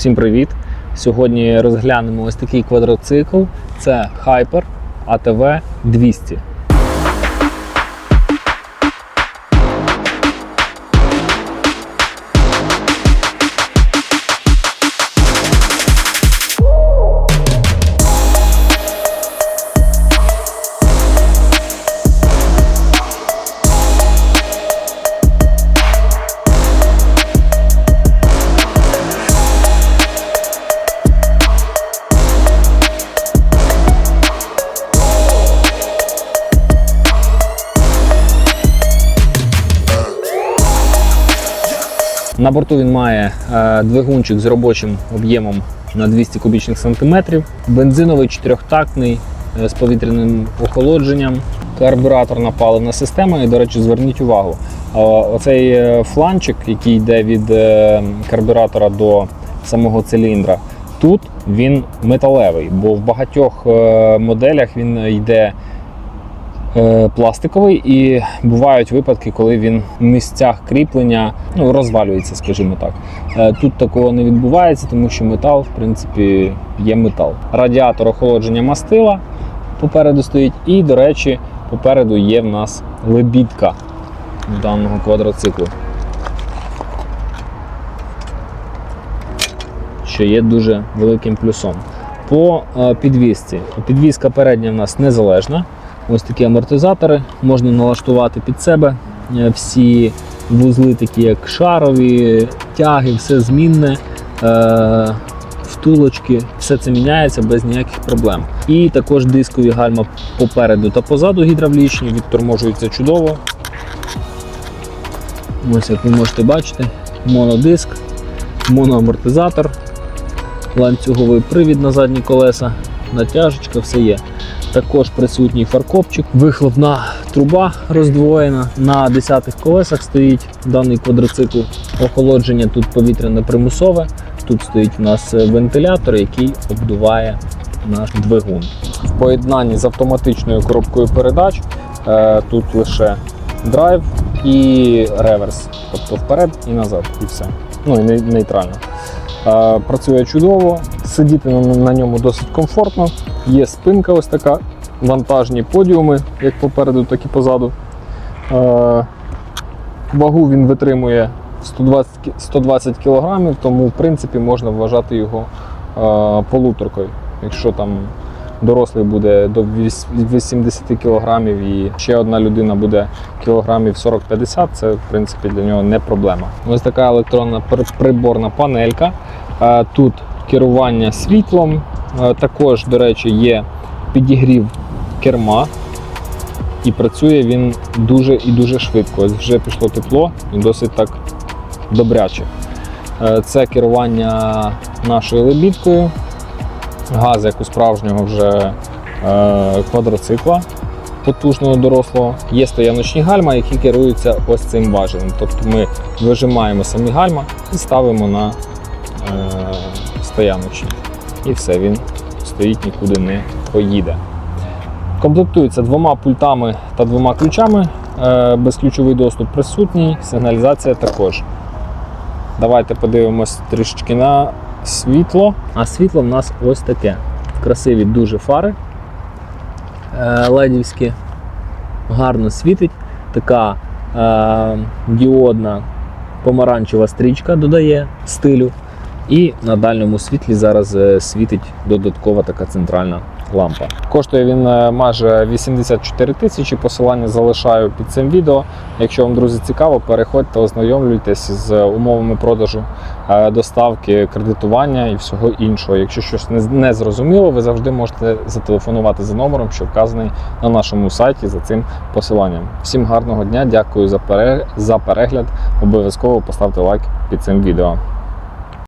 Всім привіт! Сьогодні розглянемо ось такий квадроцикл. Це Hyper ATV 200. На борту він має е, двигунчик з робочим об'ємом на 200 кубічних сантиметрів, бензиновий чотирьохтактний е, з повітряним охолодженням, карбюраторна паливна система. І, до речі, зверніть увагу, е, оцей фланчик, який йде від карбюратора до самого циліндра, тут він металевий, бо в багатьох моделях він йде пластиковий, і бувають випадки, коли він в місцях кріплення ну, розвалюється, скажімо так. Е, Тут такого не відбувається, тому що метал, в принципі, є метал. Радіатор охолодження мастила попереду стоїть, і, до речі, попереду є в нас лебідка даного квадроциклу. Що є дуже великим плюсом. По е, підвісці. Підвізка передня в нас незалежна. Ось такі амортизатори можна налаштувати під себе. Е, Всі вузли, такі як шарові, тяги, все змінне, е, втулочки, все це міняється без ніяких проблем. І також дискові гальма попереду та позаду гідравлічні, відторможуються чудово. Ось як ви можете бачити, монодиск, моноамортизатор, ланцюговий привід на задні колеса, натяжечка, все є. Також присутній фаркопчик, вихлопна труба роздвоєна. На 10-х колесах стоїть даний квадроцикл. Охолодження тут повітряне примусове. Тут стоїть у нас вентилятор, який обдуває наш двигун. В поєднанні з автоматичною коробкою передач е, тут лише драйв і реверс, тобто вперед і назад, і все. Ну і не- нейтрально. Е, Працює чудово, сидіти на, ньому досить комфортно. Є спинка ось така, вантажні подіуми, як попереду, так і позаду. Е, Вагу він витримує 120, кі- 120 кг, тому в принципі можна вважати його е, полуторкою. Якщо там дорослий буде до 80 кг і ще одна людина буде кілограмів 40-50, це в принципі для нього не проблема. Ось така електронна приборна панелька. Е, Тут керування світлом. Е, Також, до речі, є підігрів керма. І працює він дуже і дуже швидко. Вже пішло тепло і досить так добряче. Е, Це керування нашою лебідкою, газ, як у справжнього вже е, квадроцикла потужного дорослого. Є стояночні гальма, які керуються ось цим важелем. Тобто ми вижимаємо самі гальма і ставимо на стояночні. І все, він стоїть нікуди не поїде. Комплектується двома пультами та двома ключами. Е, Безключовий доступ присутній, сигналізація також. Давайте подивимось трішечки на світло. А світло в нас ось таке. Красиві дуже фари е, ледівські. Гарно світить. Така е, діодна помаранчева стрічка додає стилю. І на дальньому світлі зараз е, світить додаткова така центральна лампа. Коштує він е, майже 84 тисячі. Посилання залишаю під цим відео. Якщо вам, друзі, цікаво, переходьте, ознайомлюйтесь з умовами продажу, е, доставки, кредитування і всього іншого. Якщо щось не зрозуміло, ви завжди можете зателефонувати за номером, що вказаний на нашому сайті за цим посиланням. Всім гарного дня, дякую за перегляд. Обов'язково поставте лайк під цим відео.